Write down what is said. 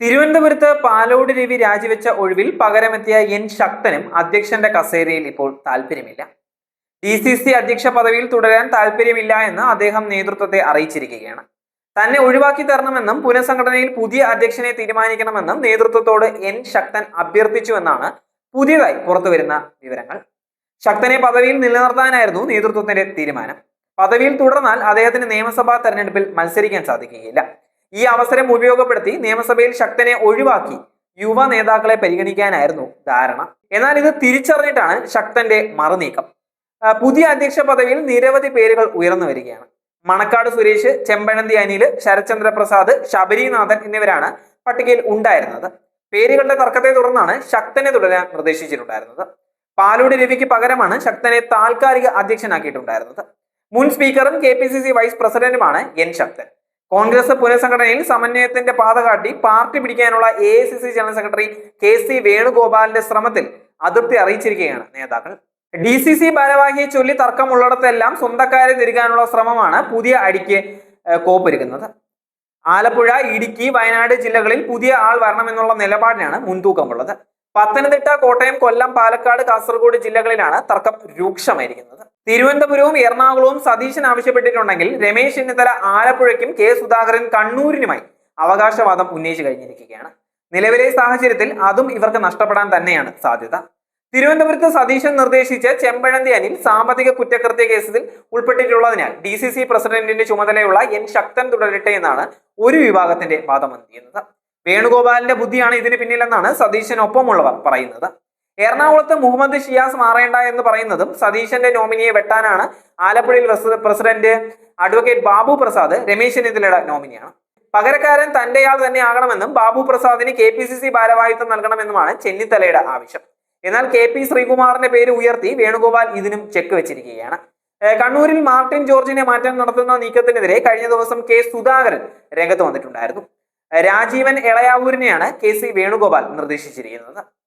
തിരുവനന്തപുരത്ത് പാലോട് രവി രാജിവെച്ച ഒഴിവിൽ പകരമെത്തിയ എൻ ശക്തനും അധ്യക്ഷന്റെ കസേരയിൽ ഇപ്പോൾ താല്പര്യമില്ല ഡി സി സി അധ്യക്ഷ പദവിയിൽ തുടരാൻ താല്പര്യമില്ല എന്ന് അദ്ദേഹം നേതൃത്വത്തെ അറിയിച്ചിരിക്കുകയാണ്. തന്നെ ഒഴിവാക്കി തരണമെന്നും പുനഃസംഘടനയിൽ പുതിയ അധ്യക്ഷനെ തീരുമാനിക്കണമെന്നും നേതൃത്വത്തോട് എൻ ശക്തൻ അഭ്യർത്ഥിച്ചുവെന്നാണ് പുതിയതായി പുറത്തുവരുന്ന വിവരങ്ങൾ. ശക്തനെ പദവിയിൽ നിലനിർത്താനായിരുന്നു നേതൃത്വത്തിന്റെ തീരുമാനം. പദവിയിൽ തുടർന്നാൽ അദ്ദേഹത്തിന് നിയമസഭാ തെരഞ്ഞെടുപ്പിൽ മത്സരിക്കാൻ സാധിക്കുകയില്ല. ഈ അവസരം ഉപയോഗപ്പെടുത്തി നിയമസഭയിൽ ശക്തനെ ഒഴിവാക്കി യുവ നേതാക്കളെ പരിഗണിക്കാനായിരുന്നു ധാരണ. എന്നാൽ ഇത് തിരിച്ചറിഞ്ഞിട്ടാണ് ശക്തന്റെ മറുനീക്കം. പുതിയ അധ്യക്ഷ പദവിയിൽ നിരവധി പേരുകൾ ഉയർന്നു വരികയാണ്. മണക്കാട് സുരേഷ് ചെമ്പഴന്തി അനിൽ ശരത്ചന്ദ്ര പ്രസാദ് ശബരിനാഥൻ എന്നിവരാണ് പട്ടികയിൽ ഉണ്ടായിരുന്നത്. പേരുകളുടെ തർക്കത്തെ തുടർന്നാണ് ശക്തനെ തുടരാൻ നിർദ്ദേശിച്ചിട്ടുണ്ടായിരുന്നത്. പാലൂടി രവിക്ക് പകരമാണ് ശക്തനെ താൽക്കാലിക അധ്യക്ഷനാക്കിയിട്ടുണ്ടായിരുന്നത്. മുൻ സ്പീക്കറും കെ വൈസ് പ്രസിഡന്റുമാണ് എൻ ശക്തൻ. കോൺഗ്രസ് പുനഃസംഘടനയിൽ സമന്വയത്തിന്റെ പാത കാട്ടി പാർട്ടി പിടിക്കാനുള്ള A I C C general secretary K C വേണുഗോപാലിന്റെ ശ്രമത്തിൽ അതൃപ്തി അറിയിച്ചിരിക്കുകയാണ് നേതാക്കൾ. ഡി സി സി ഭാരവാഹിയെ ചൊല്ലി തർക്കമുള്ളിടത്തെല്ലാം സ്വന്തക്കാരെ തിരികാനുള്ള ശ്രമമാണ് പുതിയ അടിക്ക് കോപ്പൊരുക്കുന്നത് ആലപ്പുഴ ഇടുക്കി വയനാട് ജില്ലകളിൽ പുതിയ ആൾ വരണമെന്നുള്ള നിലപാടിനാണ് മുൻതൂക്കമുള്ളത്. പത്തനംതിട്ട കോട്ടയം കൊല്ലം പാലക്കാട് കാസർഗോഡ് ജില്ലകളിലാണ് തർക്കം രൂക്ഷമായിരിക്കുന്നത്. തിരുവനന്തപുരവും എറണാകുളവും സതീശൻ ആവശ്യപ്പെട്ടിട്ടുണ്ടെങ്കിൽ രമേശ് ചെന്നിത്തല ആലപ്പുഴയ്ക്കും കെ സുധാകരൻ കണ്ണൂരിനുമായി അവകാശവാദം ഉന്നയിച്ചു കഴിഞ്ഞിരിക്കുകയാണ്. നിലവിലെ സാഹചര്യത്തിൽ അതും ഇവർക്ക് നഷ്ടപ്പെടാൻ തന്നെയാണ് സാധ്യത. തിരുവനന്തപുരത്ത് സതീശൻ നിർദ്ദേശിച്ച് ചെമ്പഴന്തി അനിൽ സാമ്പത്തിക കുറ്റകൃത്യ കേസിൽ ഉൾപ്പെട്ടിട്ടുള്ളതിനാൽ ഡി സി സി പ്രസിഡന്റിന്റെ ചുമതലയുള്ള എൻ ശക്തൻ തുടരട്ടെ എന്നാണ് ഒരു വിഭാഗത്തിന്റെ വാദം ചെയ്യുന്നത് വേണുഗോപാലിന്റെ ബുദ്ധിയാണ് ഇതിന് പിന്നിലെന്നാണ് സതീശനൊപ്പമുള്ളവർ പറയുന്നത്. എറണാകുളത്ത് മുഹമ്മദ് ഷിയാസ് മാറേണ്ട എന്ന് പറയുന്നതും സതീശന്റെ നോമിനിയെ വെട്ടാനാണ് ആലപ്പുഴയിൽ പ്രസി- പ്രസിഡന്റ് അഡ്വക്കേറ്റ് ബാബു പ്രസാദ് രമേശ് ചെന്നിത്തലയുടെ നോമിനിയാണ്. പകരക്കാരൻ തന്റെയാൾ തന്നെ ആകണമെന്നും ബാബു പ്രസാദിന് കെ പി സി സി ഭാരവാഹിത്വം നൽകണമെന്നുമാണ് ചെന്നിത്തലയുടെ ആവശ്യം. എന്നാൽ കെ പി ശ്രീകുമാറിന്റെ പേര് ഉയർത്തി വേണുഗോപാൽ ഇതിനും ചെക്ക് വെച്ചിരിക്കുകയാണ്. കണ്ണൂരിൽ മാർട്ടിൻ ജോർജിനെ മാറ്റം നടത്തുന്ന നീക്കത്തിനെതിരെ കഴിഞ്ഞ ദിവസം കെ സുധാകരൻ രംഗത്ത് വന്നിട്ടുണ്ടായിരുന്നു. രാജീവൻ എളയാവൂരിനെയാണ് കെ സി വേണുഗോപാൽ നിർദ്ദേശിച്ചിരിക്കുന്നത്.